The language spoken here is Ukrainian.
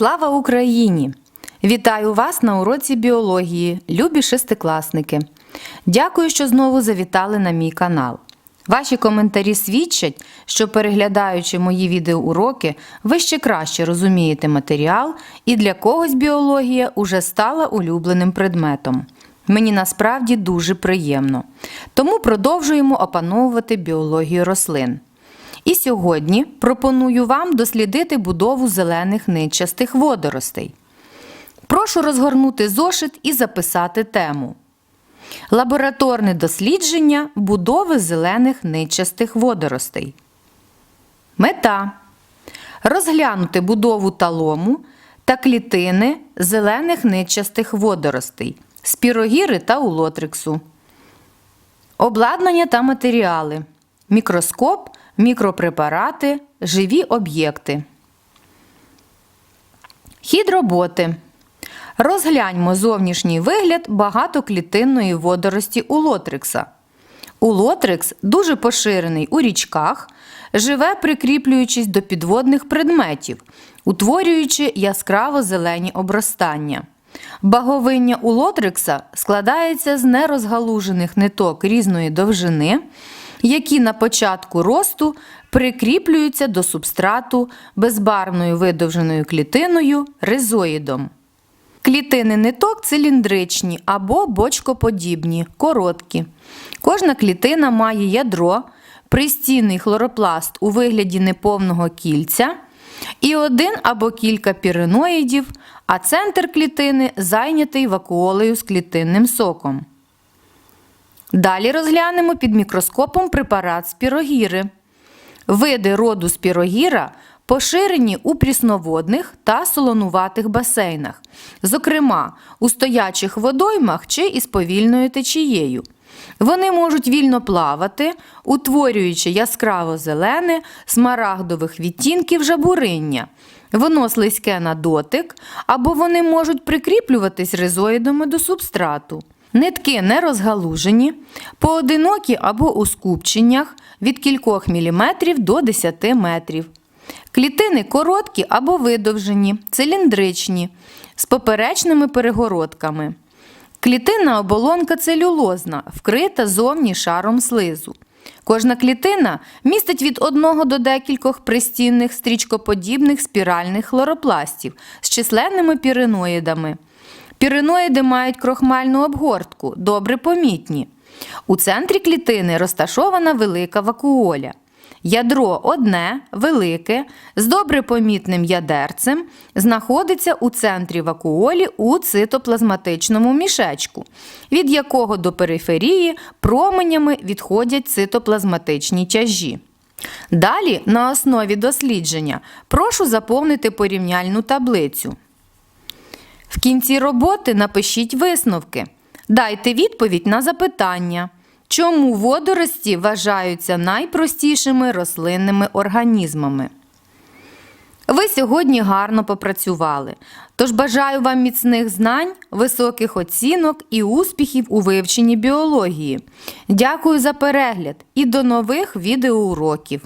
Слава Україні! Вітаю вас на уроці біології, любі шестикласники. Дякую, що знову завітали на мій канал. Ваші коментарі свідчать, що переглядаючи мої відеоуроки, ви ще краще розумієте матеріал, і для когось біологія уже стала улюбленим предметом. Мені насправді дуже приємно. Тому продовжуємо опановувати біологію рослин. І сьогодні пропоную вам дослідити будову зелених нитчастих водоростей. Прошу розгорнути зошит і записати тему. Лабораторне дослідження будови зелених нитчастих водоростей. Мета розглянути будову талому та клітини зелених нитчастих водоростей, спірогіри та улотриксу. Обладнання та матеріали. Мікроскоп, мікропрепарати, живі об'єкти. Хід роботи. Розгляньмо зовнішній вигляд багатоклітинної водорості улотрикса. Улотрикс дуже поширений у річках, живе прикріплюючись до підводних предметів, утворюючи яскраво зелені обростання. Баговиння улотрикса складається з нерозгалужених ниток різної довжини, які на початку росту прикріплюються до субстрату безбарвною видовженою клітиною ризоїдом. Клітини ниток циліндричні або бочкоподібні, короткі. Кожна клітина має ядро, пристінний хлоропласт у вигляді неповного кільця і один або кілька піреноїдів, а центр клітини зайнятий вакуолею з клітинним соком. Далі розглянемо під мікроскопом препарат спірогіри. Види роду спірогіра поширені у прісноводних та солонуватих басейнах, зокрема у стоячих водоймах чи із повільною течією. Вони можуть вільно плавати, утворюючи яскраво зелене, смарагдових відтінків жабуриння. Воно слизьке на дотик, або вони можуть прикріплюватись ризоїдами до субстрату. Нитки не розгалужені, поодинокі або у скупченнях від кількох міліметрів до 10 метрів. Клітини короткі або видовжені, циліндричні, з поперечними перегородками. Клітинна оболонка целюлозна, вкрита зовні шаром слизу. Кожна клітина містить від одного до декількох пристінних стрічкоподібних спіральних хлоропластів з численними піреноїдами. Піреноїди мають крохмальну обгортку, добре помітні. У центрі клітини розташована велика вакуоля. Ядро одне, велике, з добре помітним ядерцем, знаходиться у центрі вакуолі у цитоплазматичному мішечку, від якого до периферії променями відходять цитоплазматичні тяжі. Далі, на основі дослідження, прошу заповнити порівняльну таблицю. В кінці роботи напишіть висновки. Дайте відповідь на запитання. Чому водорості вважаються найпростішими рослинними організмами? Ви сьогодні гарно попрацювали. Тож бажаю вам міцних знань, високих оцінок і успіхів у вивченні біології. Дякую за перегляд і до нових відеоуроків!